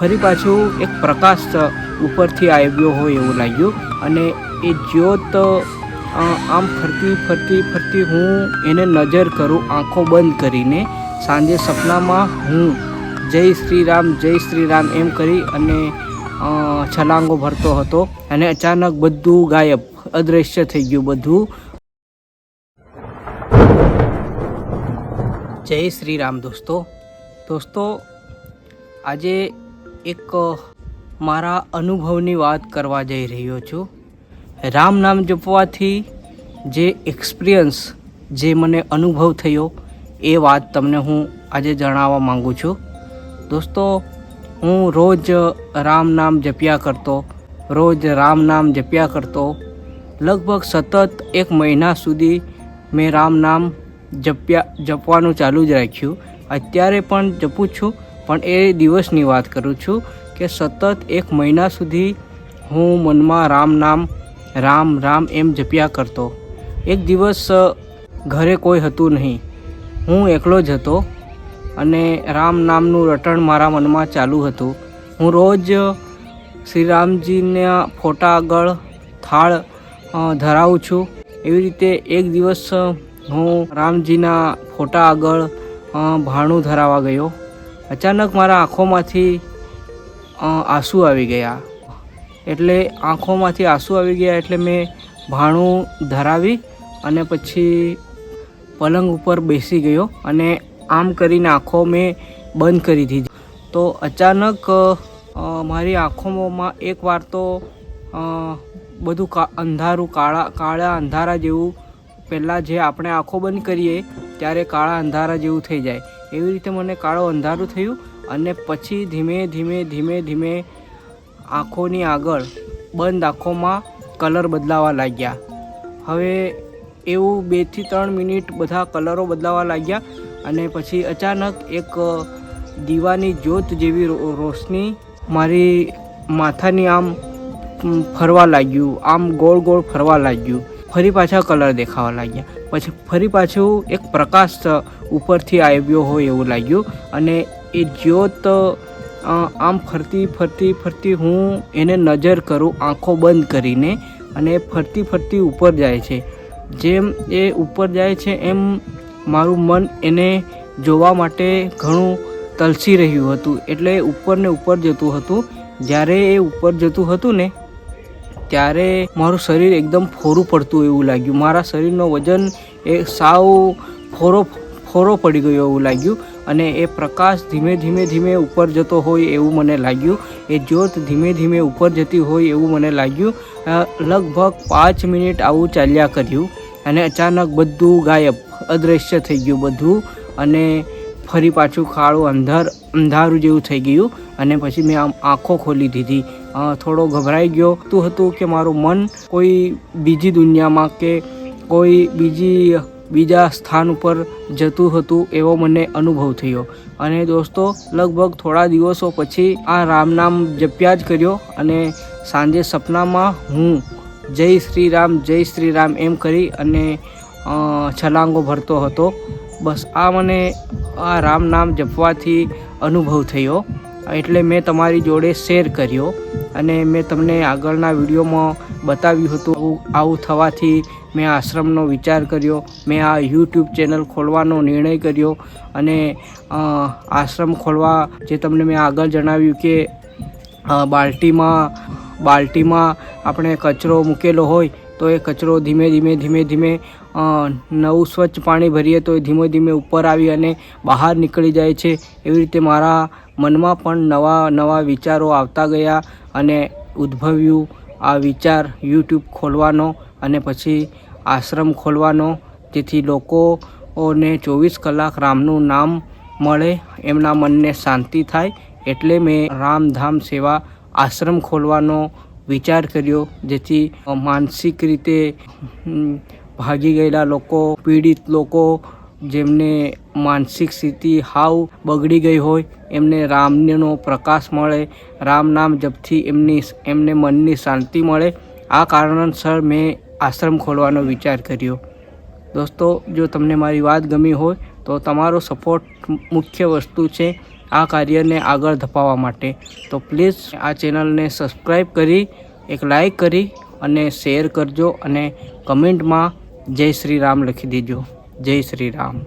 ફરી પાછું એક પ્રકાશ ઉપરથી આવ્યો હોય એવું લાગ્યું. અને એ જ્યોત આમ ફરતી ફરતી ફરતી હું એને નજર કરું, આંખો બંધ કરીને. સાંજે સપનામાં હું જય શ્રી રામ જય શ્રી રામ એમ કરી અને છલાંગો ભરતો હતો અને અચાનક બધું ગાયબ અદૃશ્ય થઈ ગયું બધું. જય શ્રી રામ દોસ્તો. દોસ્તો, આજે એક મારા અનુભવની વાત કરવા જઈ રહ્યો છું. રામ નામ જપવાથી જે એક્સપિરિયન્સ જે મને અનુભવ થયો, એ વાત તમને હું આજે જણાવવા માગું છું. દોસ્તો, હું રોજ રામ નામ જપ્યા કરતો, રોજ રામ નામ જપ્યા કરતો, લગભગ સતત એક મહિના સુધી મેં રામ નામ જપ્યા, જપવાનું ચાલુ જ રાખ્યું. અત્યારે પણ જપું છું. પણ એ દિવસની વાત કરું છું કે સતત એક મહિના સુધી હું મનમાં રામ નામ, રામ રામ એમ જપ્યા કરતો. એક દિવસ ઘરે કોઈ હતું નહીં. હું એકલો જ હતો અને રામ નામનું રટણ મારા મનમાં ચાલુ હતું. હું રોજ શ્રી રામજીના ફોટા આગળ થાળ ધરાવું છું. એવી રીતે એક દિવસ હું રામજીના ફોટા આગળ ભાણું ધરાવા ગયો. અચાનક મારા આંખોમાંથી આંસુ આવી ગયા. એટલે આંખોમાંથી આંસુ આવી ગયા એટલે મેં ભાણું ધરાવી અને પછી પલંગ ઉપર બેસી ગયો અને આમ કરીને આંખો મેં બંધ કરી દીધી. તો અચાનક મારી આંખોમાં એકવાર તો બધું કા, અંધારું, કાળા કાળા અંધારા જેવું, પહેલાં જે આપણે આંખો બંધ કરીએ, ત્યારે કાળા અંધારા જેવું થઈ જાય. એવી રીતે મને કાળો અંધારું થયું અને પછી ધીમે ધીમે ધીમે ધીમે આંખોની આગળ બંધ આંખોમાં કલર બદલાવા લાગ્યા. હવે એવું બેથી ત્રણ મિનિટ બધા કલરો બદલાવા લાગ્યા અને પછી અચાનક એક દીવાની જ્યોત જેવી રોશની મારી માથાની આમ ફરવા લાગ્યું. આમ ગોળ ગોળ ફરવા લાગ્યું. ફરી પાછા કલર દેખાવા લાગ્યા. પછી ફરી પાછું એક પ્રકાશ ઉપરથી આવ્યો હોય એવું લાગ્યું. અને એ જ્યોત આમ ફરતી ફરતી ફરતી હું એને નજર કરું આંખો બંધ કરીને અને ફરતી ફરતી ઉપર જાય છે. જેમ એ ઉપર જાય છે એમ મારું મન એને જોવા માટે ઘણું તલસી રહ્યું હતું. એટલે ઉપર ને ઉપર જતું હતું. જ્યારે એ ઉપર જતું હતું ને ત્યારે મારું શરીર એકદમ ફોરું પડતું એવું લાગ્યું. મારા શરીરનો વજન એ સાવ ફોરો ફોરો પડી ગયો એવું લાગ્યું અને એ પ્રકાશ ધીમે ધીમે ધીમે ઉપર જતો હોય એવું મને લાગ્યું. એ જ્યોત ધીમે ધીમે ઉપર જતી હોય એવું મને લાગ્યું. લગભગ પાંચ મિનિટ આવું ચાલ્યા કર્યું અને અચાનક બધું ગાયબ અદૃશ્ય થઈ ગયું બધું અને ફરી પાછું ખાડું અંધાર અંધારું જેવું થઈ ગયું અને પછી મેં આમ આંખો ખોલી દીધી. થોડો ગભરાઈ ગયો. તું હતું કે મારું મન કોઈ બીજી દુનિયામાં કે કોઈ બીજી બીજા સ્થાન ઉપર જતું હતું એવો મને અનુભવ થયો. અને દોસ્તો, લગભગ થોડા દિવસો પછી આ રામ નામ જપ્યા જ કર્યો અને સાંજે સપનામાં હું જય શ્રી રામ જય શ્રી રામ એમ કરી અને છલાંગો ભરતો હતો. બસ આ મને આ રામ નામ જપવાથી અનુભવ થયો. એટલે મેં તમારી જોડે શેર કર્યો અને મેં તમને આગળના વિડીયોમાં બતાવ્યું હતું. આવું- થવાથી મેં આશ્રમનો વિચાર કર્યો. મેં આ યુટ્યુબ ચેનલ ખોલવાનો નિર્ણય કર્યો અને આશ્રમ ખોલવા જે તમને મેં આગળ જણાવ્યું કે બાલ્ટીમાં બાલ્ટીમાં આપણે કચરો મૂકેલો હોય તો એ કચરો ધીમે ધીમે ધીમે ધીમે નવું સ્વચ્છ પાણી ભરીએ તો એ ધીમે ધીમે ઉપર આવી અને બહાર નીકળી જાય છે. એવી રીતે મારા મનમાં પણ નવા નવા વિચારો આવતા ગયા અને ઉદ્ભવ્યું આ વિચાર યુટ્યુબ ખોલવાનો અને પછી આશ્રમ ખોલવાનો. જેથી લોકોને ચોવીસ કલાક રામનું નામ મળે, એમના મનને શાંતિ થાય એટલે મેં રામધામ સેવા આશ્રમ ખોલવાનો વિચાર કર્યો. જેથી માનસિક રીતે ભાગી ગયેલા લોકો, પીડિત લોકો, જેમને માનસિક સ્થિતિ હાવ બગડી ગઈ હોય, એમને રામનો પ્રકાશ મળે, રામ નામ જપથી એમની, એમને મનની શાંતિ મળે. આ કારણસર મેં આશ્રમ ખોલવાનો વિચાર કર્યો. દોસ્તો, જો તમને મારી વાત ગમી હોય, તો તમારો સપોર્ટ મુખ્ય વસ્તુ છે આ કાર્યને આગળ ધપાવવા માટે. તો પ્લીઝ આ ચેનલને સબસ્ક્રાઈબ કરી, એક લાઈક કરી અને શેર કરજો અને કમેન્ટમાં જય શ્રી રામ લખી દેજો. જય શ્રી રામ.